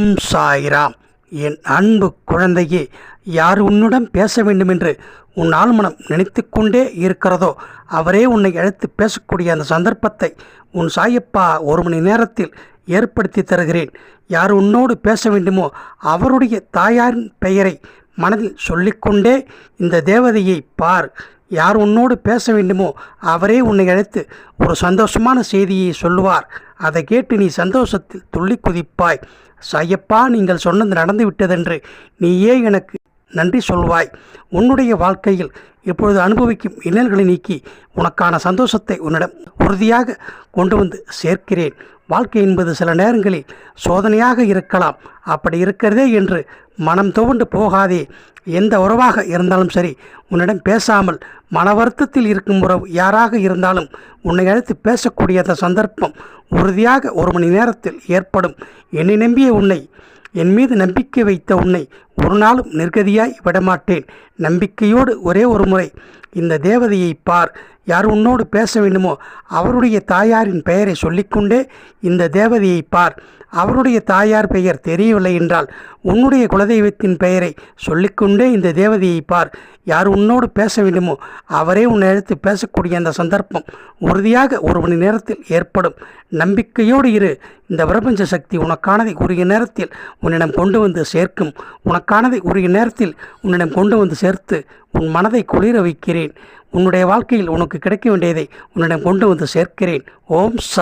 ஓம் சாய்ராம் என் அன்பு குழந்தையே யார் உன்னுடன் பேச வேண்டுமென்று உன் ஆழ்மனம் நினைத்து கொண்டே இருக்கிறதோ அவரே உன்னை அழைத்து பேசக்கூடிய அந்த சந்தர்ப்பத்தை உன் சாயப்பா ஒரு மணி நேரத்தில் ஏற்படுத்தி தருகிறேன். யார் உன்னோடு பேச வேண்டுமோ அவருடைய தாயாரின் பெயரை மனதில் சொல்லிக்கொண்டே இந்த தேவதையை பார். யார் உன்னோடு பேச வேண்டுமோ அவரே உன்னை அழைத்து ஒரு சந்தோஷமான செய்தியை சொல்லுவார். அதை கேட்டு நீ சந்தோஷத்தில் துள்ளி குதிப்பாய். சாயப்பா நீங்கள் சொன்னது நடந்து விட்டதென்று நீயே எனக்கு நன்றி சொல்வாய். உன்னுடைய வாழ்க்கையில் இப்பொழுது அனுபவிக்கும் இன்னல்களை நீக்கி உனக்கான சந்தோஷத்தை உன்னிடம் உறுதியாக கொண்டு வந்து சேர்க்கிறேன். வாழ்க்கை என்பது சில நேரங்களில் சோதனையாக இருக்கலாம். அப்படி இருக்கிறதே என்று மனம் துவண்டு போகாதே. எந்த உறவாக இருந்தாலும் சரி உன்னிடம் பேசாமல் மன வருத்தத்தில் இருக்கும் உறவு யாராக இருந்தாலும் உன்னை அழைத்து பேசக்கூடிய அந்த சந்தர்ப்பம் உறுதியாக ஒரு மணி நேரத்தில் ஏற்படும். என்னை நம்பிய உன்னை என் மீது நம்பிக்கை வைத்த உன்னை ஒரு நாளும் நிர்கதியாய் விடமாட்டேன். நம்பிக்கையோடு ஒரே ஒரு முறை இந்த தேவதையை பார் யார் உன்னோடு பேச வேண்டுமோ அவருடைய தாயாரின் பெயரை சொல்லிக்கொண்டே இந்த தேவதையை பார். அவருடைய தாயார் பெயர் தெரியவில்லை என்றால் உன்னுடைய குலதெய்வத்தின் பெயரை சொல்லிக்கொண்டே இந்த தேவதையை பார். யார் உன்னோடு பேச வேண்டுமோ அவரே உன்னை எடுத்து பேசக்கூடிய அந்த சந்தர்ப்பம் உறுதியாக ஒரு மணி நேரத்தில் ஏற்படும். நம்பிக்கையோடு இரு இந்த பிரபஞ்ச சக்தி உனக்கானதை உரிய நேரத்தில் உன்னிடம் கொண்டு வந்து சேர்க்கும். உனக்கு உனக்கானதை உரிய நேரத்தில் உன்னிடம் கொண்டு வந்து சேர்த்து உன் மனதை குளிர வைக்கிறேன். உன்னுடைய வாழ்க்கையில் உனக்கு கிடைக்க வேண்டியதை உன்னிடம் கொண்டு வந்து சேர்க்கிறேன். ஓம் சா